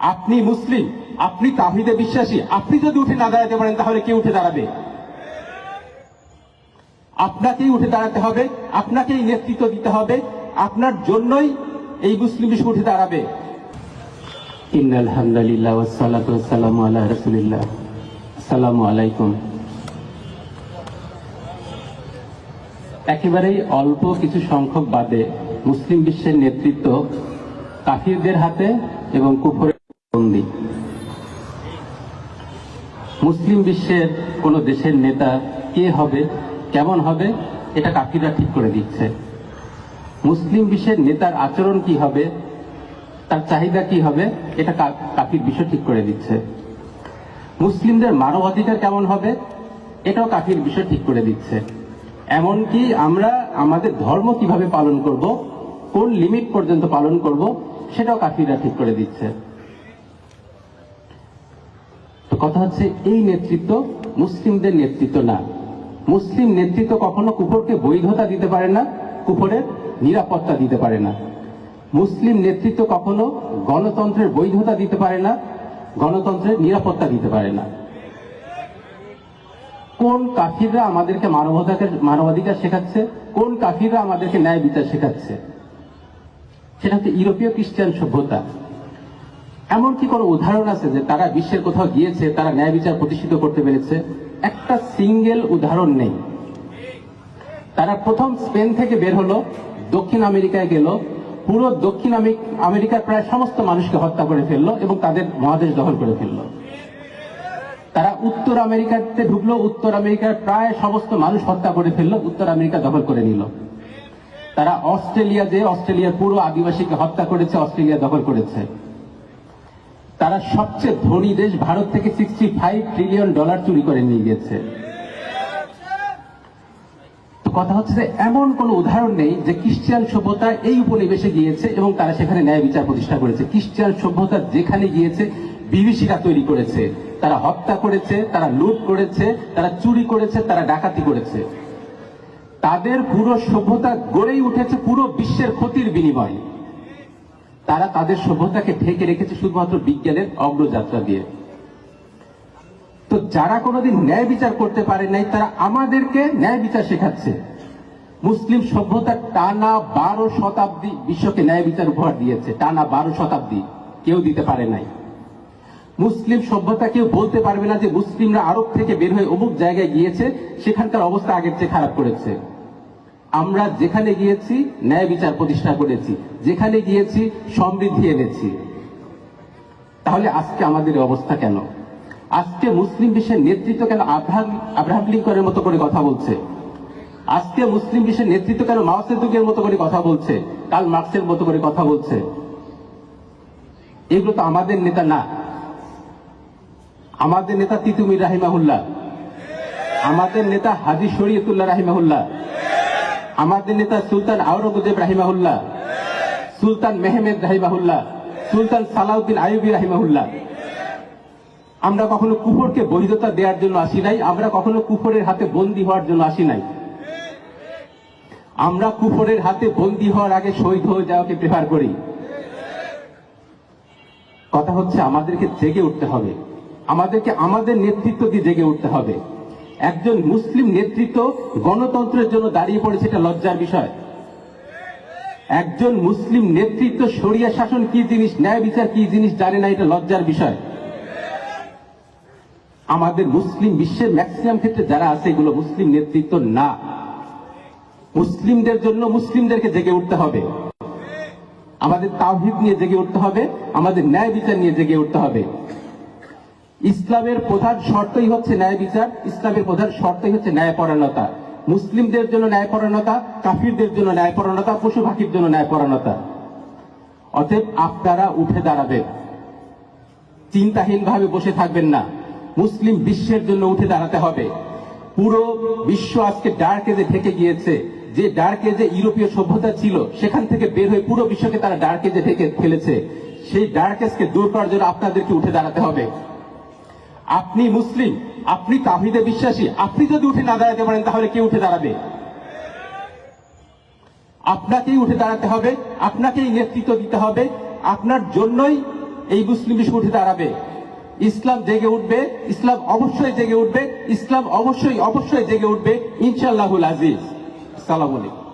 আপনি মুসলিম, আপনি তাহিদে বিশ্বাসী, আপনি যদি উঠে না দাঁড়াতে পারেন, তাহলে কে উঠে দাঁড়াবে? আপনাকেই উঠে দাঁড়াতে হবে, আপনাকেই নেতৃত্ব দিতে হবে, আপনার জন্যই এই মুসলিম বিশ্ব উঠে দাঁড়াবে। আলাইকুম। একেবারেই অল্প কিছু সংখ্যক বাদে মুসলিম বিশ্বের নেতৃত্ব কাফিরদের হাতে এবং কুফরের বন্দী। মুসলিম বিশ্বের কোন দেশের নেতা কে হবে, কেমন হবে, এটা কাফিররা ঠিক করে দিচ্ছে। মুসলিম বিশ্বের নেতার আচরণ কি হবে, তার চাহিদা কি হবে, এটা কাফির বিশ্ব ঠিক করে দিচ্ছে। মুসলিমদের মানবাধিকার কেমন হবে, এটাও কাফির বিষয় ঠিক করে দিচ্ছে। এমনকি আমরা আমাদের ধর্ম কীভাবে পালন করব, কোন লিমিট পর্যন্ত পালন করব, সেটাও কাফিররা ঠিক করে দিচ্ছে। কথা হচ্ছে, এই নেতৃত্ব মুসলিমদের নেতৃত্ব না। মুসলিম নেতৃত্ব কখনো কুফরকে বৈধতা দিতে পারে না, কুফরের নিরাপত্তা দিতে পারে না। মুসলিম নেতৃত্ব কখনো গণতন্ত্রের বৈধতা দিতে পারে না, গণতন্ত্রের নিরাপত্তা দিতে পারে না। কোন কাফিররা আমাদেরকে মানবাধিকার মানবাধিকার শেখাচ্ছে? কোন কাফিররা আমাদেরকে ন্যায় বিচার শেখাচ্ছে? সেটা হচ্ছে ইউরোপীয় খ্রিস্টান সভ্যতা। এমন কি কোনো উদাহরণ আছে যে তারা বিশ্বের কোথাও গিয়েছে, তারা ন্যায় বিচার প্রতিষ্ঠিত করতে পেরেছে? একটা সিঙ্গেল উদাহরণ নেই। তারা প্রথম স্পেন থেকে বের হলো, দক্ষিণ আমেরিকায় গেল, পুরো দক্ষিণ আমেরিকার প্রায় সমস্ত মানুষকে হত্যা করে ফেলল এবং তাদের মহাদেশ দখল করে ফেলল। তারা উত্তর আমেরিকাতে ঢুকলো, উত্তর আমেরিকার প্রায় সমস্ত মানুষ হত্যা করে ফেলল, উত্তর আমেরিকা দখল করে নিল। তারা অস্ট্রেলিয়া যে অস্ট্রেলিয়ার পুরো আদিবাসীকে হত্যা করেছে, অস্ট্রেলিয়া দখল করেছে। তারা সবচেয়ে ধনী দেশ ভারত থেকে সিক্সটি ফাইভ ট্রিলিয়ন ডলার চুরি করে নিয়ে গেছে। কথা হচ্ছে যে, এমন কোন উদাহরণ নেই যে খ্রিস্টান সভ্যতা এই উপনিবেশে গিয়েছে এবং তারা সেখানে ন্যায় বিচার প্রতিষ্ঠা করেছে। খ্রিস্টান সভ্যতা যেখানে গিয়েছে, বিভীষিকা তৈরি করেছে। তারা হত্যা করেছে, তারা লুট করেছে, তারা চুরি করেছে, তারা ডাকাতি করেছে। তাদের পুরো সভ্যতা গড়েই উঠেছে পুরো বিশ্বের ক্ষতির বিনিময়। তারা তাদের সভ্যতাকে ঢেকে রেখেছে শুধুমাত্র বিজ্ঞানের অগ্রযাত্রা দিয়ে। তো যারা কোনোদিন ন্যায় বিচার করতে পারে নাই, তারা আমাদেরকে ন্যায় বিচার শেখাচ্ছে। মুসলিম সভ্যতা টানা বারো শতাব্দী বিশ্বকে ন্যায় বিচার উপহার দিয়েছে। টানা বারো শতাব্দী কেউ দিতে পারে নাই। মুসলিম সভ্যতা কেউ বলতে পারবে না যে মুসলিমরা আরব থেকে বের হয়ে অমুক জায়গায় গিয়েছে, সেখানকার অবস্থা আগের চেয়ে খারাপ করেছে। আমরা যেখানে গিয়েছি, ন্যায় বিচার প্রতিষ্ঠা করেছি। যেখানে গিয়েছি, সমৃদ্ধি এনেছি। তাহলে আজকে আমাদের অবস্থা কেন? আজকে মুসলিম বিশ্বের নেতৃত্ব কেন আব্রাহাম আব্রাহাম লিঙ্কনের মতো করে কথা বলছে? আজকে মুসলিম বিশ্বের নেতৃত্ব কেন মাওসেদুকের মতো করে কথা বলছে? কাল মার্কসের মতো করে কথা বলছে? এগুলো তো আমাদের নেতা না। আমাদের নেতা তিতুমির রাহিমাহুল্লাহ। আমাদের নেতা হাজি শরীয়তুল্লাহ রাহিমাহুল্লাহ। আমাদের নেতা সুলতান আওরঙ্গজেব রাহিমাহুল্লাহ, সুলতান মেহমেদ রাহিমাহুল্লাহ, সুলতান সালাউদ্দিন আইয়ুবী রাহিমাহুল্লাহ। আমরা কখনো কুফরকে বৈধতা দেওয়ার জন্য আসি নাই, আমরা কখনো কুফরের হাতে বন্দী হওয়ার জন্য আসি নাই। আমরা কুফরের হাতে বন্দী হওয়ার আগে শহীদ হয়ে যাওয়াকে প্রেফার করি। কথা হচ্ছে, আমাদেরকে জেগে উঠতে হবে। আমাদেরকে আমাদের নেতৃত্ব দিয়ে জেগে উঠতে হবে। একজন মুসলিম নেতৃত্ব গণতন্ত্রের জন্য দাঁড়িয়ে পড়েছে, এটা লজ্জার বিষয়। একজন মুসলিম নেতৃত্ব সরিয়া শাসন কি জিনিস, ন্যায় বিচার কি জিনিস জানে না, এটা লজ্জার বিষয়। আমাদের মুসলিম বিশ্বের ম্যাক্সিমাম ক্ষেত্রে যারা আছে, এগুলো মুসলিম নেতৃত্ব না। মুসলিমদের জন্য মুসলিমদেরকে জেগে উঠতে হবে। আমাদের তাওহিদ নিয়ে জেগে উঠতে হবে, আমাদের ন্যায় বিচার নিয়ে জেগে উঠতে হবে। ইসলামের প্রধান শর্তই হচ্ছে ন্যায় বিচার, ইসলামের প্রধান শর্তই হচ্ছে ন্যায়পরায়ণতা। মুসলিমদের জন্য ন্যায়পরায়ণতা, কাফিরদের জন্য ন্যায়পরায়ণতা, পশু পাখির জন্য ন্যায়পরায়ণতা। অতএব আপনারা উঠে দাঁড়াবেন। চিন্তাহীন ভাবে বসে থাকবেন না। মুসলিম বিশ্বের জন্য উঠে দাঁড়াতে হবে। পুরো বিশ্ব আজকে ডার্ক এজে ঢেকে গিয়েছে। যে ডার্ক এজে ইউরোপীয় সভ্যতা ছিল, সেখান থেকে বের হয়ে পুরো বিশ্বকে তারা ডার্ক এজে ঢেকে ফেলেছে। সেই ডার্ক এজকে দূর করার জন্য আপনাদেরকে উঠে দাঁড়াতে হবে। আপনি মুসলিম, আপনি তাহিদে বিশ্বাসী, আপনি যদি উঠে না দাঁড়াতে পারেন, তাহলে কে উঠে দাঁড়াবে? আপনাকেই উঠে দাঁড়াতে হবে, আপনাকেই নেতৃত্ব দিতে হবে, আপনার জন্যই এই মুসলিম বিশ্ব উঠে দাঁড়াবে। ইসলাম জেগে উঠবে, ইসলাম অবশ্যই জেগে উঠবে, ইসলাম অবশ্যই অবশ্যই জেগে উঠবে, ইনশাআল্লাহুল আজিজ। সালাম আলাইকুম।